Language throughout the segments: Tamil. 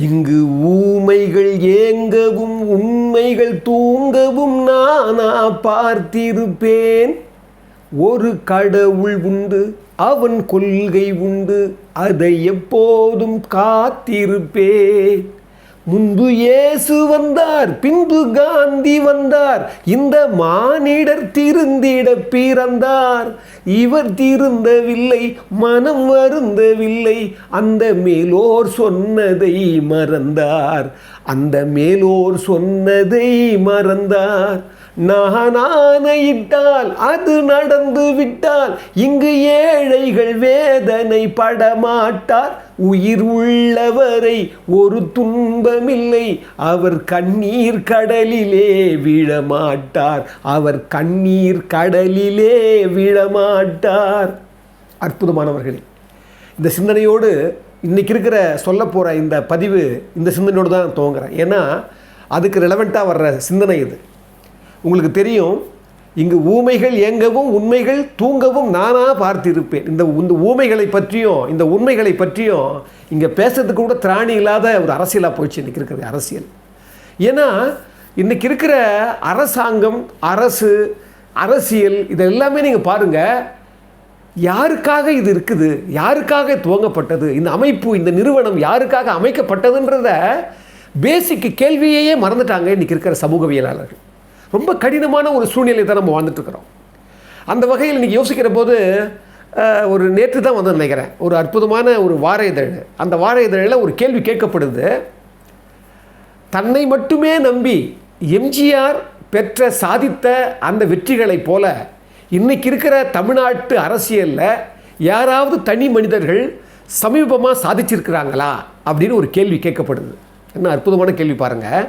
இங்கு ஊமைகள் ஏங்கவும் உண்மைகள் தூங்கவும் நானா பார்த்திருப்பேன். ஒரு கடவுள் உண்டு அவன் கொள்கை உண்டு அதை எப்போதும் காத்திருப்பேன். முன்பு இயேசு வந்தார் பின்பு காந்தி வந்தார். இந்த மானிடர் திருந்திட பிறந்தார். இவர் திருந்தவில்லை மனம் வருந்தவில்லை. அந்த மேலோர் சொன்னதை மறந்தார். அந்த மேலோர் சொன்னதை மறந்தார். நான் ஆணையிட்டால் அது நடந்து விட்டால் இங்கு ஏழைகள் வேதனை படமாட்டார். உயிர் உள்ளவரை ஒரு துன்பமில்லை. அவர் கண்ணீர் கடலிலே விழமாட்டார். அவர் கண்ணீர் கடலிலே விழமாட்டார். அற்புதமானவர்களே இந்த சிந்தனையோடு இன்றைக்கி இருக்கிற சொல்ல போகிற இந்த பதிவு இந்த சிந்தனையோடு தான் துவங்குறேன். ஏன்னா அதுக்கு ரெலவெண்ட்டாக வர்ற சிந்தனை இது. உங்களுக்கு தெரியும் இங்கு ஊமைகள் இயங்கவும் உண்மைகள் தூங்கவும் நானாக பார்த்திருப்பேன். இந்த இந்த ஊமைகளை பற்றியும் இந்த உண்மைகளை பற்றியும் இங்கே பேசுறதுக்கு கூட திராணி இல்லாத ஒரு அரசியலாக போயிடுச்சு இன்றைக்கி இருக்கிறது அரசியல். ஏன்னா இன்றைக்கி இருக்கிற அரசாங்கம் அரசு அரசியல் இது எல்லாமே நீங்கள் பாருங்கள் யாருக்காக இது இருக்குது? யாருக்காக துவங்கப்பட்டது? இந்த அமைப்பு இந்த நிறுவனம் யாருக்காக அமைக்கப்பட்டதுன்றத பேசிக் கேள்வியையே மறந்துட்டாங்க இன்றைக்கி இருக்கிற சமூகவியலாளர்கள். ரொம்ப கடினமான ஒரு சூழ்நிலை தான் நம்ம வாழ்ந்துட்டுருக்குறோம். அந்த வகையில் இன்றைக்கி யோசிக்கிற போது ஒரு நேற்று தான் வந்து நினைக்கிறேன். ஒரு அற்புதமான ஒரு வார இதழ். அந்த வார இதழில் ஒரு கேள்வி கேட்கப்படுது. தன்னை மட்டுமே நம்பி எம்ஜிஆர் பெற்ற சாதித்த அந்த வெற்றிகளைப் போல இன்றைக்கி இருக்கிற தமிழ்நாட்டு அரசியலில் யாராவது தனி மனிதர்கள் சமீபமாக சாதிச்சிருக்கிறாங்களா? அப்படின்னு ஒரு கேள்வி கேட்கப்படுது. என்ன அற்புதமான கேள்வி பாருங்கள்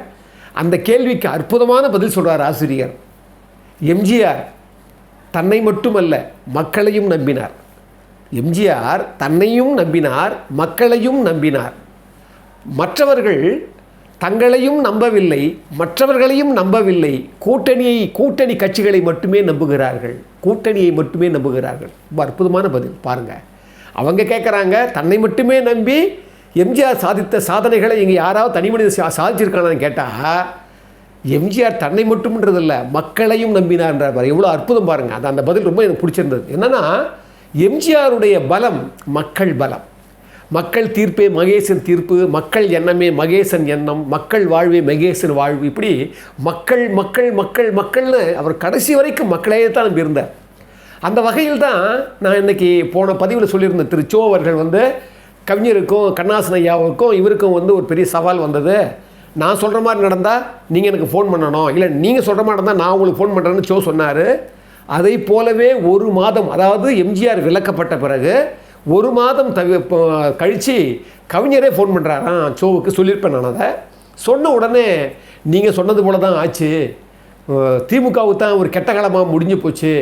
அந்த கேள்விக்கு அற்புதமான பதில் சொல்கிறார் ஆசிரியர். எம்ஜிஆர் தன்னை மட்டுமல்ல மக்களையும் நம்பினார். எம்ஜிஆர் தன்னையும் நம்பினார் மக்களையும் நம்பினார். மற்றவர்கள் தங்களையும் நம்பவில்லை மற்றவர்களையும் நம்பவில்லை. கூட்டணியை கூட்டணி கட்சிகளை மட்டுமே நம்புகிறார்கள். கூட்டணியை மட்டுமே நம்புகிறார்கள். ரொம்ப அற்புதமான பதில் பாருங்கள் அவங்க கேட்குறாங்க தன்னை மட்டுமே நம்பி எம்ஜிஆர் சாதித்த சாதனைகளை இங்கே யாராவது தனி மனித சா சாதிச்சிருக்கானான்னு கேட்டால் எம்ஜிஆர் தன்னை மட்டும்ன்றதில்ல மக்களையும் நம்பினார்ன்றார் பாரு எவ்வளோ அற்புதம் பாருங்கள் அந்த அந்த பதில் ரொம்ப எனக்கு பிடிச்சிருந்தது. என்னென்னா எம்ஜிஆருடைய பலம் மக்கள் பலம். மக்கள் தீர்ப்பே மகேசன் தீர்ப்பு மக்கள் எண்ணமே மகேசன் எண்ணம் மக்கள் வாழ்வே மகேசன் வாழ்வு. இப்படி மக்கள் மக்கள் மக்கள் மக்கள்னு அவர் கடைசி வரைக்கும் மக்களே தான் நம்பியிருந்தார். அந்த வகையில் தான் நான் இன்னைக்கு போன பதிவில் சொல்லியிருந்தேன் திரு சோ அவர்கள் வந்து கவிஞருக்கும் கண்ணாசன் ஐயாவுக்கும் இவருக்கும் வந்து ஒரு பெரிய சவால் வந்தது. நான் சொல்கிற மாதிரி நடந்தால் நீங்கள் எனக்கு ஃபோன் பண்ணணும். இல்லை நீங்கள் சொல்கிற மாதிரி நடந்தால் நான் உங்களுக்கு ஃபோன் பண்ணுறேன்னு சோ சொன்னார். அதை போலவே ஒரு மாதம் அதாவது எம்ஜிஆர் விளக்கப்பட்ட பிறகு ஒரு மாதம் தவி இப்போ கழித்து கவிஞரே ஃபோன் பண்ணுறாராம் சோவுக்கு சொல்லியிருப்பேன் நான் அதை. சொன்ன உடனே நீங்கள் சொன்னது போல தான் ஆச்சு திமுகவுக்கு தான் ஒரு கெட்ட காலமாக முடிஞ்சு போச்சு.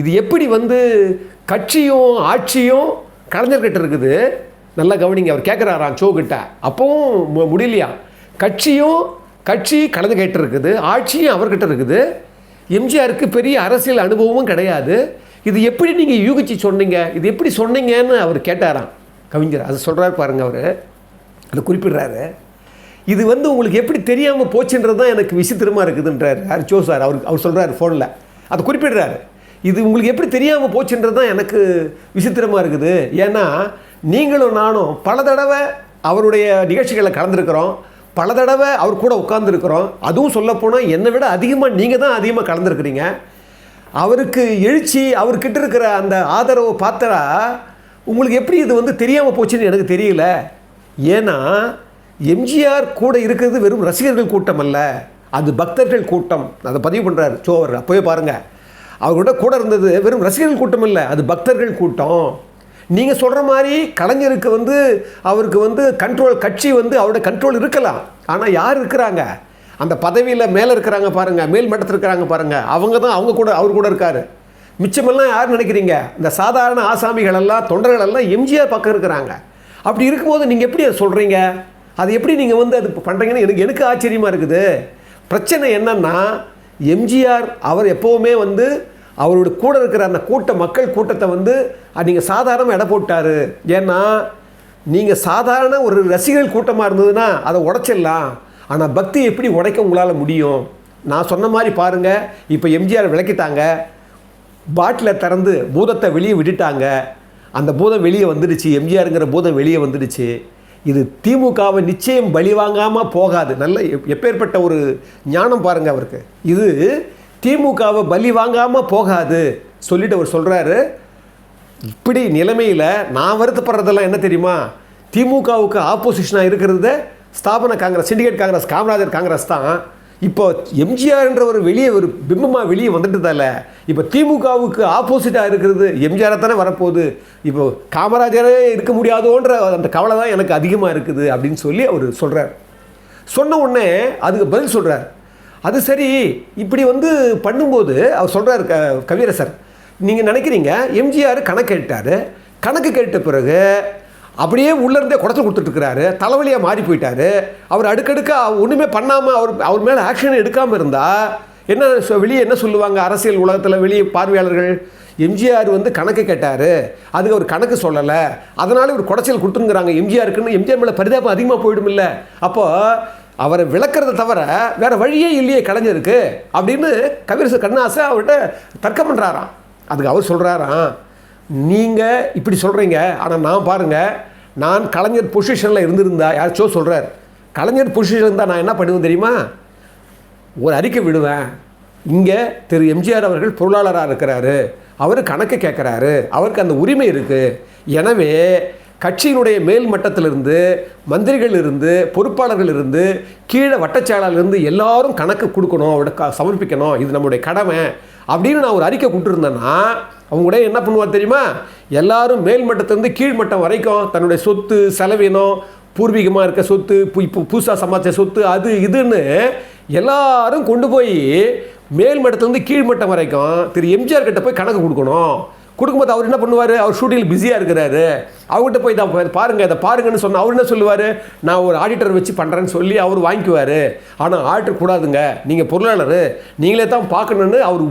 இது எப்படி வந்து கட்சியும் ஆட்சியும் கலைஞர்கிட்ட இருக்குது? நல்லா கவனிங்க அவர் கேட்குறாராம் சோ கிட்ட. அப்பவும் மு- முடியலையா? கட்சியும் கட்சி கலைஞர்கிட்ட இருக்குது ஆட்சியும் அவர்கிட்ட இருக்குது. எம்ஜிஆருக்கு பெரிய அரசியல் அனுபவமும் கிடையாது. இது எப்படி நீங்கள் யூகிச்சு சொன்னீங்க? இது எப்படி சொன்னீங்கன்னு அவர் கேட்டாராம். கவிஞர் அது சொல்கிறாரு பாருங்க அவர். அதை குறிப்பிடுறாரு. இது வந்து உங்களுக்கு எப்படி தெரியாமல் போச்சுன்றது தான் எனக்கு விசித்திரமாக இருக்குதுன்றார். யார்? சோ சார் அவர் அவர் சொல்கிறாரு ஃபோனில் அதை குறிப்பிடுறாரு. இது உங்களுக்கு எப்படி தெரியாமல் போச்சுன்றது தான் எனக்கு விசித்திரமாக இருக்குது. ஏன்னா நீங்களும் நானும் பல தடவை அவருடைய நிகழ்ச்சிகளில் கலந்துருக்கிறோம். பல தடவை அவர் கூட உட்காந்துருக்கிறோம் அதுவும் சொல்லப்போனால் என்னை விட அதிகமாக நீங்கள் தான் அதிகமாக கலந்துருக்கிறீங்க. அவருக்கு எழுச்சி அவர்கிட்ட இருக்கிற அந்த ஆதரவை பார்த்தா உங்களுக்கு எப்படி இது வந்து தெரியாமல் போச்சுன்னு எனக்கு தெரியல. ஏன்னா எம்ஜிஆர் கூட இருக்கிறது வெறும் ரசிகர்கள் கூட்டம் அல்ல. அது பக்தர்கள் கூட்டம். அதை பதிவு பண்ணுறாரு சோ அவர் அப்போவே பாருங்கள் அவர்கிட்ட கூட இருந்தது வெறும் ரசிகர்கள் கூட்டம் இல்லை அது பக்தர்கள் கூட்டம். நீங்கள் சொல்கிற மாதிரி கலைஞருக்கு வந்து அவருக்கு வந்து கண்ட்ரோல் கட்சி வந்து அவரோட கண்ட்ரோல் இருக்கலாம். ஆனால் யார் இருக்கிறாங்க? அந்த பதவியில் மேலே இருக்கிறாங்க பாருங்கள் மேல் மட்டத்தில் இருக்கிறாங்க பாருங்கள் அவங்க தான் அவங்க கூட அவர் கூட இருக்கார். மிச்சமெல்லாம் யார் நினைக்கிறீங்க? இந்த சாதாரண ஆசாமிகள் எல்லாம் தொண்டர்கள் எல்லாம் எம்ஜிஆர் பக்கம் இருக்கிறாங்க. அப்படி இருக்கும்போது நீங்கள் எப்படி அதை சொல்கிறீங்க அது எப்படி நீங்கள் வந்து அது பண்ணுறீங்கன்னு எனக்கு எனக்கு ஆச்சரியமாக இருக்குது. பிரச்சனை என்னன்னா எம்ஜிஆர் அவர் எப்போவுமே வந்து அவரோட கூட இருக்கிற அந்த கூட்ட மக்கள் கூட்டத்தை வந்து நீங்கள் சாதாரணமாக எடை போட்டார். ஏன்னா நீங்கள் சாதாரண ஒரு ரசிகர்கள் கூட்டமாக இருந்ததுன்னா அதை உடைச்சிடலாம். ஆனால் பக்தி எப்படி உடைக்க உங்களால் முடியும்? நான் சொன்ன மாதிரி பாருங்கள் இப்போ எம்ஜிஆர் விளக்கிட்டாங்க. பாட்டிலை திறந்து பூதத்தை வெளியே விட்டுட்டாங்க. அந்த பூதம் வெளியே வந்துடுச்சு. எம்ஜிஆருங்கிற பூதம் வெளியே வந்துடுச்சு. இது திமுகவை நிச்சயம் பலி வாங்காமல் போகாது. நல்ல எப்- எப்பேற்பட்ட ஒரு ஞானம் பாருங்கள் அவருக்கு. இது திமுகவை பலி வாங்காமல் போகாது சொல்லிட்டு அவர் சொல்கிறாரு இப்படி நிலைமையில் நான் வருத்தப்படுறதெல்லாம் என்ன தெரியுமா? திமுகவுக்கு ஆப்போசிஷனாக இருக்கிறத ஸ்தாபன காங்கிரஸ் சிண்டிகேட் காங்கிரஸ் காமராஜர் காங்கிரஸ் தான். இப்போ எம்ஜிஆர்ன்ற ஒரு வெளியே ஒரு பிம்பமாக வெளியே வந்துட்டதால இப்போ திமுகவுக்கு ஆப்போசிட்டாக இருக்கிறது எம்ஜிஆர் தானே வரப்போகுது. இப்போ காமராஜரே இருக்க முடியாதோன்ற அந்த கவலை தான் எனக்கு அதிகமாக இருக்குது அப்படின்னு சொல்லி அவர் சொல்கிறார் சொன்ன உடனே அதுக்கு பதில் சொல்கிறார் அது சரி. இப்படி வந்து பண்ணும்போது அவர் சொல்கிறார் க கவியரசர் நீங்கள் நினைக்கிறீங்க எம்ஜிஆர் கணக்கு கேட்டார். கணக்கு கேட்ட பிறகு அப்படியே உள்ளேருந்தே குடத்தை கொடுத்துட்ருக்கிறாரு தலைவலியாக மாறி போயிட்டாரு. அவர் அடுக்கடுக்க ஒன்றுமே பண்ணாமல் அவர் அவர் மேலே ஆக்ஷன் எடுக்காமல் இருந்தால் என்ன சொ- வெளியே என்ன சொல்லுவாங்க? அரசியல் உலகத்தில் வெளியே பார்வையாளர்கள் எம்ஜிஆர் வந்து கணக்கு கேட்டார். அதுக்கு அவர் கணக்கு சொல்லலை. அதனால இவர் குடைச்சல் கொடுத்துருங்கிறாங்க எம்ஜிஆருக்குன்னு. எம்ஜிஆர் மேலே பரிதாபம் அதிகமாக போயிடும் இல்லை அப்போது அவரை விளக்கிறத தவிர வேறு வழியே இல்லையே கலைஞருக்கு அப்படின்னு கவிரசு கண்ணாசை அவர்கிட்ட தர்க்கம் பண்ணுறாராம் அதுக்கு அவர் சொல்கிறாராம் நீங்கள் இப்படி சொல்கிறீங்க ஆனால் நான் பாருங்கள் நான் கலைஞர் பொசிஷனில் இருந்திருந்தா யாராச்சோ சொல்கிறார் கலைஞர் பொசிஷன் இருந்தால் நான் என்ன பண்ணுவேன் தெரியுமா? ஒரு அறிக்கை விடுவேன். இங்கே திரு. எம்ஜிஆர் அவர்கள் பொருளாளராக இருக்கிறாரு. அவர் கணக்கு கேட்குறாரு அவருக்கு அந்த உரிமை இருக்குது எனவே கட்சியினுடைய மேல் மட்டத்திலிருந்து மந்திரிகள் இருந்து பொறுப்பாளர்கள் இருந்து கீழே வட்டச்செயலாளர்லேருந்து எல்லாரும் கணக்கு கொடுக்கணும் அவரோட க சமர்ப்பிக்கணும். இது நம்முடைய கடமை. அப்படின்னு நான் ஒரு அறிக்கை கொடுத்துருந்தேன்னா அவங்க என்ன பண்ணுவார் தெரியுமா? எல்லாரும் மேல் மட்டத்திலிருந்து கீழ் மட்டம் வரைக்கும் தன்னுடைய சொத்து செலவினம் பூர்வீகமாக இருக்க சொத்து பு இப்போ புதுசாக சம்பாதிச்ச சொத்து அது இதுன்னு எல்லாரும் கொண்டு போய் மேல் மட்டத்துலேருந்து கீழ் மட்டம் வரைக்கும் திரு எம்ஜிஆர் கிட்ட போய் கணக்கு கொடுக்கணும். கொடுக்கும்போது அவர் என்ன பண்ணுவார்? அவர் ஷூட்டிங்கில் பிஸியாக இருக்கிறாரு. அவர்கிட்ட போய் தான் பாருங்கள் பாருங்க இதை பாருங்கன்னு சொன்னால் அவர் என்ன சொல்லுவார்? நான் ஒரு ஆடிட்டர் வச்சு பண்ணுறேன்னு சொல்லி அவர் வாங்கிக்குவார். ஆனால் ஆடிட்டர் கூடாதுங்க. நீங்கள் பொருளாளர். நீங்களே தான் பார்க்கணுன்னு அவர்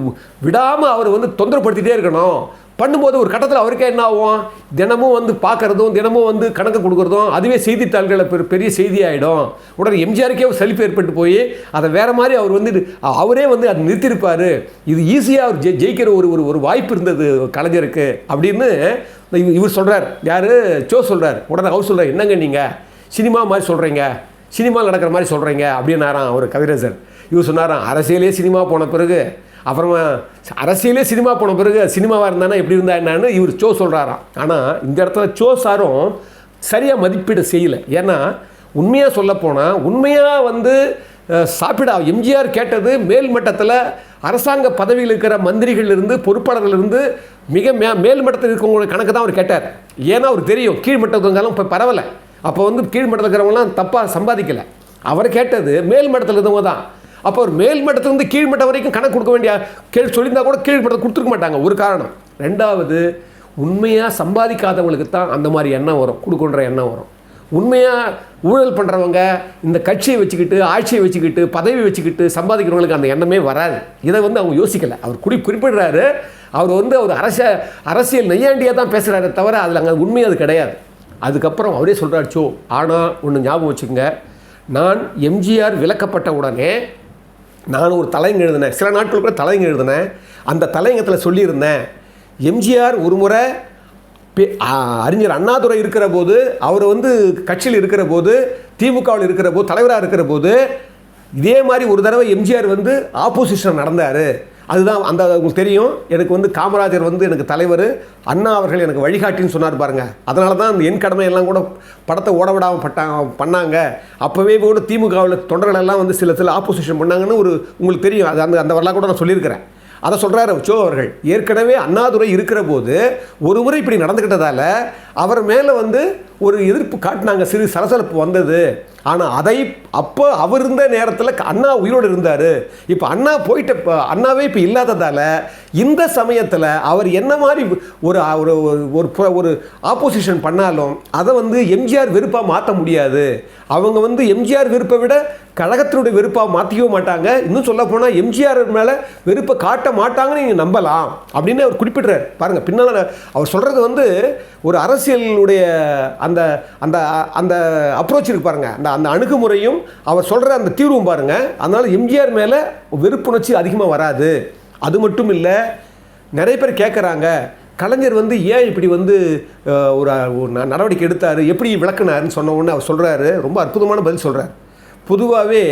விடாமல் அவர் வந்து தொந்தரப்படுத்திகிட்டே இருக்கணும். பண்ணும்போது ஒரு கட்டத்தில் அவருக்கே என்ன ஆகும்? தினமும் வந்து பார்க்கறதும் தினமும் வந்து கணக்கு கொடுக்குறதும் அதுவே செய்தித்தாள்களில் பெரு பெரிய செய்தி ஆகிடும் உடனே எம்ஜிஆருக்கே ஒரு சலிப்பு ஏற்பட்டு போய் அதை வேறு மாதிரி அவர் வந்து அவரே வந்து அதை நிறுத்தியிருப்பார். இது ஈஸியாக அவர் ஜெ ஜெயிக்கிற ஒரு ஒரு ஒரு வாய்ப்பு இருந்தது கலைஞருக்கு அப்படின்னு இவர் சொல்கிறார் யார்? சோ சொல்கிறார் உடனே அவர் சொல்கிறார் என்னங்க நீங்கள் சினிமா மாதிரி சொல்கிறீங்க சினிமாவில் நடக்கிற மாதிரி சொல்கிறீங்க அப்படின்னாராம் அவர் கவிரசர் இவர் சொன்னாராம் அரசியலே சினிமா போன பிறகு அப்புறமா அரசியலே சினிமா போன பிறகு சினிமாவாக இருந்தானா எப்படி இருந்தா என்னன்னு இவர் சோ சொல்கிறாராம் ஆனால் இந்த இடத்துல சோ சாரும் சரியாக மதிப்பீடு செய்யலை. ஏன்னா உண்மையாக சொல்லப்போனால் உண்மையாக வந்து சாப்பிடா எம்ஜிஆர் கேட்டது மேல் மட்டத்தில் அரசாங்க பதவியில் இருக்கிற மந்திரிகளிலிருந்து இருந்து மிக மே மேல் மட்டத்தில் இருக்கவங்களோட கணக்கு தான் அவர் கேட்டார். ஏன்னா அவர் தெரியும் கீழ் இப்போ பரவலை. அப்போ வந்து கீழ் மட்டத்தில் இருக்கிறவங்களாம் தப்பாக சம்பாதிக்கலை. அவர் கேட்டது மேல் மட்டத்தில் இருந்தவங்க தான். அப்போ ஒரு மேல் கீழ்மட்டம் கீழ் மட்டம் வரைக்கும் கணக்கு கொடுக்க வேண்டிய கேள்வி சொல்லியிருந்தா கூட கீழ் கொடுத்துருக்க மாட்டாங்க. ஒரு காரணம். ரெண்டாவது உண்மையாக சம்பாதிக்காதவங்களுக்கு தான் அந்த மாதிரி எண்ணம் வரும். கொடுக்குன்ற எண்ணம் வரும். உண்மையாக ஊழல் பண்ணுறவங்க இந்த கட்சியை வச்சுக்கிட்டு ஆட்சியை வச்சுக்கிட்டு பதவி வச்சுக்கிட்டு சம்பாதிக்கிறவங்களுக்கு அந்த எண்ணமே வராது. இதை வந்து அவங்க யோசிக்கலை. அவர் குறி குறிப்பிடுறாரு. அவர் வந்து அவர் அரச அரசியல் நெய்யாண்டியாக தான் பேசுகிறாரே தவிர அதில் அங்கே உண்மை அது கிடையாது. அதுக்கப்புறம் அவரே சொல்கிறாச்சோ ஆனால் ஒன்று ஞாபகம் வச்சுக்கோங்க. நான் எம்ஜிஆர் விளக்கப்பட்ட உடனே நான் ஒரு தலைங்க எழுதினேன். சில நாட்கள் கூட தலைங்க எழுதினேன். அந்த தலையங்கத்தில் சொல்லியிருந்தேன் எம்ஜிஆர் ஒரு முறை பே- அறிஞர் அண்ணாதுரை இருக்கிற போது அவர் வந்து கட்சியில் இருக்கிற போது திமுகவில் இருக்கிற போது தலைவராக இருக்கிற போது இதே மாதிரி ஒரு தடவை எம்ஜிஆர் வந்து ஆப்போசிஷன் நடந்தார். அதுதான் அந்த உங்களுக்கு தெரியும். எனக்கு வந்து காமராஜர் வந்து எனக்கு தலைவர். அண்ணா அவர்கள் எனக்கு வழிகாட்டின்னு சொன்னார் பாருங்க. அதனால தான் அந்த என் கடமை எல்லாம் கூட படத்தை ஓட விடாமல் பட்டாங்க பண்ணாங்க. அப்போவே கூட திமுகவில் தொண்டர்கள் எல்லாம் வந்து சில சில ஆப்போசிஷன் பண்ணாங்கன்னு ஒரு உங்களுக்கு தெரியும். அது அந்த அந்த வரலாறு கூட நான் சொல்லியிருக்கிறேன். அதை சொல்கிறாரு சோ அவர்கள். ஏற்கனவே அண்ணாதுரை இருக்கிற போது ஒரு முறை இப்படி நடந்துக்கிட்டதால் அவர் மேலே வந்து ஒரு எதிர்ப்பு காட்டினாங்க. சிறு சலசலப்பு வந்தது. ஆனால் அதை அப்போ அவர் இருந்த நேரத்தில் அண்ணா உயிரோடு இருந்தார். இப்போ அண்ணா போயிட்ட இப்போ அண்ணாவே இப்போ இல்லாததால் இந்த சமயத்தில் அவர் என்ன மாதிரி ஒரு ஒரு ஒரு- ஒரு ஆப்போசிஷன் பண்ணாலும் அதை வந்து எம்ஜிஆர் வெறுப்பாக மாற்ற முடியாது. அவங்க வந்து எம்ஜிஆர் வெறுப்பை விட கழகத்தினுடைய வெறுப்பாக மாற்றிக்கவே மாட்டாங்க. இன்னும் சொல்ல போனால் எம்ஜிஆர் மேலே வெறுப்பை காட்ட மாட்டாங்கன்னு நீங்கள் நம்பலாம் அப்படின்னு அவர் குறிப்பிட்றார். பாருங்கள் பின்னால் அவர் சொல்கிறது வந்து ஒரு அரசியலுடைய அந்த அந்த அந்த அப்ரோச் இருக்கு பாருங்கள் அந்த அந்த அணுகுமுறையும் அவர் சொல்கிற அந்த தீர்வும் பாருங்கள் அதனால் எம்ஜிஆர் மேலே வெறுப்புணர்ச்சி அதிகமாக வராது. அது மட்டும் இல்லை நிறைய பேர் கேட்குறாங்க கலைஞர் வந்து ஏன் இப்படி வந்து ஒரு ஒரு ந- நடவடிக்கை எடுத்தார்? எப்படி விளக்குனாருன்னு சொன்ன உடனே அவர் சொல்கிறாரு ரொம்ப அற்புதமான பதில் சொல்கிறார் பொதுவாகவே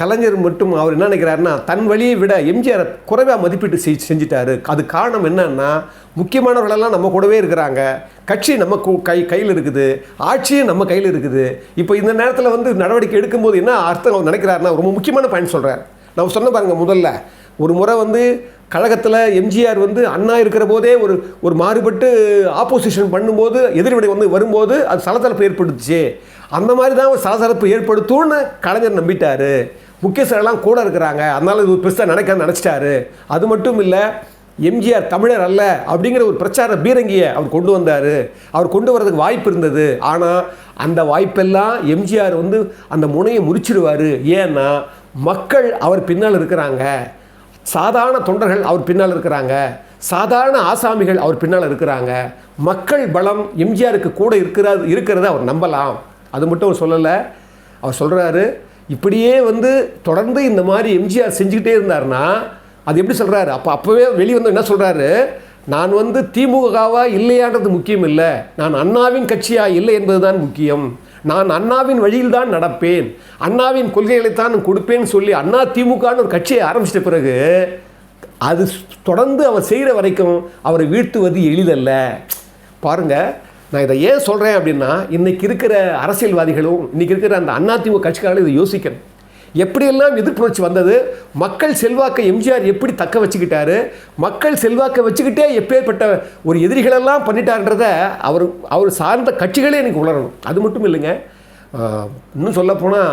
கலைஞர் மட்டும் அவர் என்ன நினைக்கிறாருன்னா தன் வழியை விட எம்ஜிஆர் குறைவாக மதிப்பீட்டு செய் செஞ்சிட்டாரு. அது காரணம் என்னன்னா முக்கியமானவர்களெல்லாம் நம்ம கூடவே இருக்கிறாங்க. கட்சி நம்ம கை கையில் இருக்குது. ஆட்சியும் நம்ம கையில் இருக்குது. இப்போ இந்த நேரத்தில் வந்து நடவடிக்கை எடுக்கும்போது என்ன அர்த்தம் அவர் நினைக்கிறாருன்னா ரொம்ப முக்கியமான பாயிண்ட் சொல்கிறார் நான் சொன்ன பாருங்கள் முதல்ல ஒரு முறை வந்து கழகத்தில் எம்ஜிஆர் வந்து அண்ணா இருக்கிற போதே ஒரு ஒரு மாறுபட்டு ஆப்போசிஷன் பண்ணும்போது எதிர்வினை வந்து வரும்போது அது சலசலப்பு ஏற்படுத்துச்சு. அந்த மாதிரி தான் ஒரு சலசலப்பு ஏற்படுத்தும்னு கலைஞர் நம்பிட்டார். முக்கிய சாரெல்லாம் கூட இருக்கிறாங்க. அதனால் இது பெருசாக நினைக்க நினச்சிட்டாரு. அது மட்டும் இல்லை எம்ஜிஆர் தமிழர் அல்ல அப்படிங்கிற ஒரு பிரச்சார பீரங்கியை அவர் கொண்டு வந்தார். அவர் கொண்டு வரதுக்கு வாய்ப்பு இருந்தது. ஆனால் அந்த வாய்ப்பெல்லாம் எம்ஜிஆர் வந்து அந்த முனையை முறிச்சிடுவார். ஏன்னா மக்கள் அவர் பின்னால் இருக்கிறாங்க. சாதாரண தொண்டர்கள் அவர் பின்னால் இருக்கிறாங்க. சாதாரண ஆசாமிகள் அவர் பின்னால் இருக்கிறாங்க. மக்கள் பலம் எம்ஜிஆருக்கு கூட இருக்கிறாரு இருக்கிறத அவர் நம்பலாம். அது மட்டும் அவர் சொல்லலை. அவர் சொல்கிறாரு இப்படியே வந்து தொடர்ந்து இந்த மாதிரி எம்ஜிஆர் செஞ்சுக்கிட்டே இருந்தாருன்னா அது எப்படி சொல்கிறாரு அப்போ அப்போவே வெளியே வந்து என்ன சொல்கிறாரு நான் வந்து திமுகவா இல்லையான்றது முக்கியம் இல்லை. நான் அண்ணாவின் கட்சியா இல்லை என்பதுதான் முக்கியம். நான் அண்ணாவின் வழியில் தான் நடப்பேன். அண்ணாவின் கொள்கைகளைத்தான் நான் கொடுப்பேன்னு சொல்லி அண்ணா திமுகன்னு ஒரு கட்சியை ஆரம்பிச்சிட்ட பிறகு அது தொடர்ந்து அவர் செய்கிற வரைக்கும் அவரை வீழ்த்துவது எளிதல்ல. பாருங்கள் நான் இதை ஏன் சொல்கிறேன் அப்படின்னா இன்றைக்கி இருக்கிற அரசியல்வாதிகளும் இன்றைக்கி இருக்கிற அந்த அதிமுக கட்சிக்காரர்களும் இதை யோசிக்கணும். எப்படியெல்லாம் எதிர்ப்புணர்ச்சி வந்தது? மக்கள் செல்வாக்கை எம்ஜிஆர் எப்படி தக்க வச்சுக்கிட்டாரு? மக்கள் செல்வாக்கை வச்சுக்கிட்டே எப்பேற்பட்ட ஒரு எதிரிகளெல்லாம் பண்ணிட்டாருன்றத அவர் அவர் சார்ந்த கட்சிகளே எனக்கு உணரணும். அது மட்டும் இல்லைங்க. இன்னும் சொல்லப்போனால்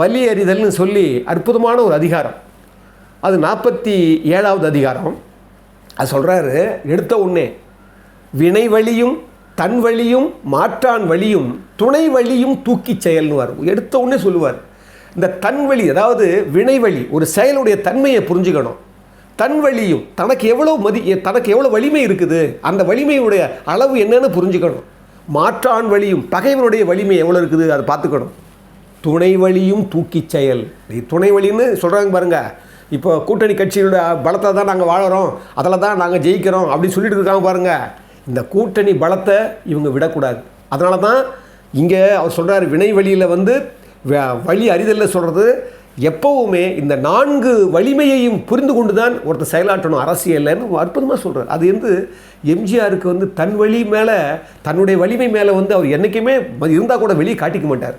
வலி அறிதல்னு சொல்லி அற்புதமான ஒரு அதிகாரம். அது நாற்பத்தி ஏழாவது அதிகாரம். அது சொல்கிறாரு எடுத்த உடனே வினை வழியும் தன் வழியும் மாற்றான் வழியும் துணை வழியும் தூக்கிச் செயல்னுவார் எடுத்த உடனே சொல்லுவார். இந்த தன்வழி அதாவது வினைவழி ஒரு செயலுடைய தன்மையை புரிஞ்சுக்கணும். தன் வழியும் தனக்கு எவ்வளோ மதி தனக்கு எவ்வளோ வலிமை இருக்குது அந்த வலிமையுடைய அளவு என்னன்னு புரிஞ்சுக்கணும். மாற்றான் வழியும் பகைவனுடைய வலிமை எவ்வளோ இருக்குது அதை பார்த்துக்கணும். துணை வழியும் தூக்கிச் செயல். துணை வழின்னு சொல்கிறாங்க பாருங்கள் இப்போ கூட்டணி கட்சியோட பலத்தை தான் நாங்கள் வாழறோம் அதில் தான் நாங்கள் ஜெயிக்கிறோம் அப்படின்னு சொல்லிட்டு இருக்காங்க பாருங்கள் இந்த கூட்டணி பலத்தை இவங்க விடக்கூடாது. அதனால தான் இங்கே அவர் சொல்கிறார் வினை வழியில் வந்து வழி அறிதலில் சொல்கிறது எப்போவுமே இந்த நான்கு வலிமையையும் புரிந்து கொண்டு தான் ஒருத்தர் செயலாற்றணும். அரசியல்னு அற்புதமாக சொல்கிறார் அது வந்து எம்ஜிஆருக்கு வந்து தன் வழி மேலே தன்னுடைய வலிமை மேலே வந்து அவர் என்றைக்குமே இருந்தால் கூட வெளியே காட்டிக்க மாட்டார்.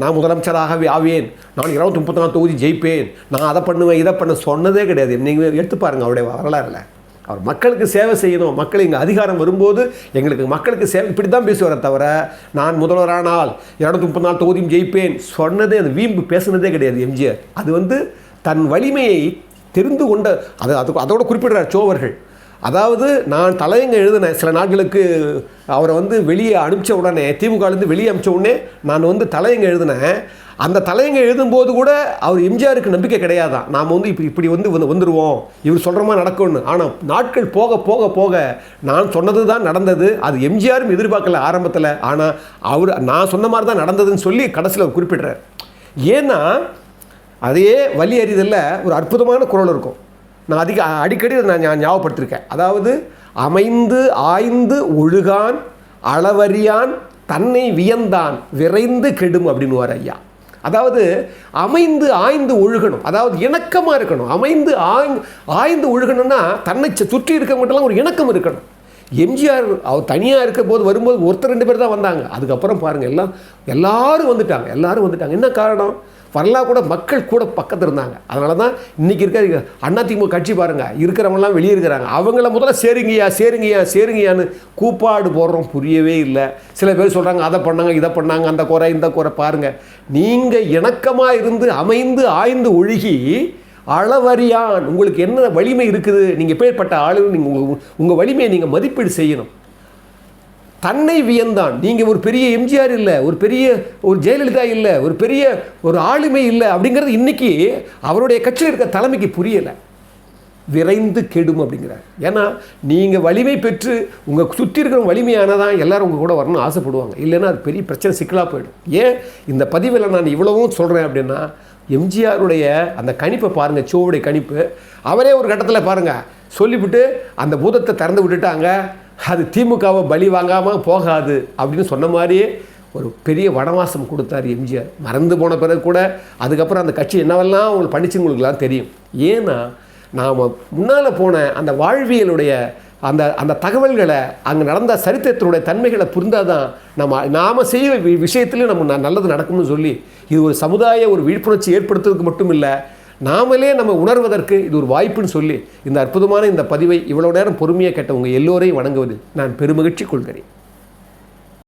நான் முதலமைச்சராகவே ஆவேன். நான் இருபத்தி முப்பத்தி நாலு தொகுதி ஜெயிப்பேன். நான் அதை பண்ணுவேன் இதை பண்ண சொன்னதே கிடையாது. நீங்கள் எடுத்து பாருங்கள் அவருடைய வரலாறுல. அவர் மக்களுக்கு சேவை செய்யணும். மக்கள் இங்கே அதிகாரம் வரும்போது எங்களுக்கு மக்களுக்கு சேவை இப்படி தான் பேசுவாரே தவிர நான் முதல்வரானால் இரநூத்தி முப்பது நாள் தொகுதியும் ஜெயிப்பேன் சொன்னதே அந்த வீம்பு பேசுனதே கிடையாது எம்ஜிஆர். அது வந்து தன் வலிமையை தெரிந்து கொண்ட அது அது அதோட குறிப்பிடுறார் சோவர்கள் அதாவது நான் தலையங்க எழுதினேன். சில நாட்களுக்கு அவரை வந்து வெளியே அனுப்பிச்ச உடனே திமுகலேருந்து வெளியே அனுப்பிச்ச உடனே நான் வந்து தலையங்க எழுதினேன். அந்த தலையங்க எழுதும்போது கூட அவர் எம்ஜிஆருக்கு நம்பிக்கை கிடையாதான் நாம் வந்து இப்படி இப்படி வந்து வந்து வந்துடுவோம் இவர் சொல்கிற மாதிரி நடக்கும்னு. ஆனால் நாட்கள் போக போக போக நான் சொன்னது தான் நடந்தது. அது எம்ஜிஆரும் எதிர்பார்க்கல ஆரம்பத்தில். ஆனால் அவர் நான் சொன்ன மாதிரி தான் நடந்ததுன்னு சொல்லி கடைசியில் அவர் குறிப்பிடுறார். ஏன்னா அதே வலி அறிதலில் ஒரு அற்புதமான குரல் இருக்கும். நான் அதிக அடிக்கடி நான் நான் ஞா- ஞாபகப்படுத்திருக்கேன். அதாவது அமைந்து ஆய்ந்து ஒழுகான் அளவறியான் தன்னை வியந்தான் விரைந்து கெடும் அப்படின்னுவார் ஐயா. அதாவது அமைந்து ஆய்ந்து ஒழுகணும். அதாவது இணக்கமாக இருக்கணும். அமைந்து ஆய் ஆய்ந்து ஒழுகணும்னா தன்னை சுற்றி இருக்கவங்கட்டெல்லாம் ஒரு இணக்கம் இருக்கணும். எம்ஜிஆர் அவர் தனியாக இருக்கிற போது வரும்போது ஒருத்தர் ரெண்டு பேர் தான் வந்தாங்க. அதுக்கப்புறம் பாருங்கள் எல்லாம் எல்லாரும் வந்துட்டாங்க எல்லாரும் வந்துட்டாங்க. என்ன காரணம்? வரலா கூட மக்கள் கூட பக்கத்தில் இருந்தாங்க. அதனால தான் இன்றைக்கி இருக்க அதிமுக கட்சி பாருங்கள் இருக்கிறவங்களாம் வெளியே இருக்கிறாங்க. அவங்கள முதல்ல சேருங்கய்யா சேருங்கய்யா சேருங்கய்யான்னு கூப்பாடு போடுறோம் புரியவே இல்லை. சில பேர் சொல்கிறாங்க அதை பண்ணாங்க இதை பண்ணாங்க அந்த குறை இந்த குறை. பாருங்கள் நீங்கள் இணக்கமாக இருந்து அமைந்து ஆய்ந்து ஒழுகி அளவறியான். உங்களுக்கு என்ன வலிமை இருக்குது? நீங்கள் பேர்பட்ட ஆளு நீங்கள் உங்கள் உங்கள் வலிமையை நீங்கள் மதிப்பீடு செய்யணும். தன்னை வியந்தான். நீங்கள் ஒரு பெரிய எம்ஜிஆர் இல்லை ஒரு பெரிய ஒரு ஜெயலலிதா இல்லை ஒரு பெரிய ஒரு ஆளுமை இல்லை அப்படிங்கிறது இன்றைக்கி அவருடைய கட்சியில் இருக்க தலைமைக்கு புரியலை. விரைந்து கெடும் அப்படிங்கிறார். ஏன்னா நீங்கள் வலிமை பெற்று உங்கள் சுற்றி இருக்கிற வலிமையானதான் எல்லோரும் உங்கள் கூட வரணும்னு ஆசைப்படுவாங்க. இல்லைன்னா அது பெரிய பிரச்சனை சிக்கலாக போயிடும். ஏன்? இந்த பதிவில் நான் இவ்வளவும் சொல்கிறேன் அப்படின்னா எம்ஜிஆருடைய அந்த கணிப்பை பாருங்கள் சோவுடைய கணிப்பு. அவரே ஒரு கட்டத்தில் பாருங்கள் சொல்லிவிட்டு அந்த பூதத்தை திறந்து விட்டுட்டாங்க. அது திமுகவை பலி வாங்காமல் போகாது அப்படின்னு சொன்ன மாதிரியே ஒரு பெரிய வனவாசம் கொடுத்தார் எம்ஜிஆர். மறந்து போன பிறகு கூட அதுக்கப்புறம் அந்த கட்சி என்னவெல்லாம் அவங்களுக்கு பண்ணிச்சுங்களுக்குலாம் தெரியும். ஏன்னா நாம் முன்னால் போன அந்த வாழ்வியலுடைய அந்த அந்த தகவல்களை அங்கே நடந்த சரித்திரத்தினுடைய தன்மைகளை புரிந்தால் தான் நம்ம நாம் செய்ய வி- நம்ம நல்லது நடக்கும்னு சொல்லி இது ஒரு சமுதாய ஒரு விழிப்புணர்ச்சி ஏற்படுத்துறதுக்கு மட்டும் இல்லை நாமளே நம்ம உணர்வதற்கு இது ஒரு வாய்ப்புன்னு சொல்லி இந்த அற்புதமான இந்த பதிவை இவ்வளோ நேரம் பொறுமையாக கேட்ட உங்கள் எல்லோரையும் வணங்குவது நான் பெருமகிழ்ச்சி கொள்கிறேன்.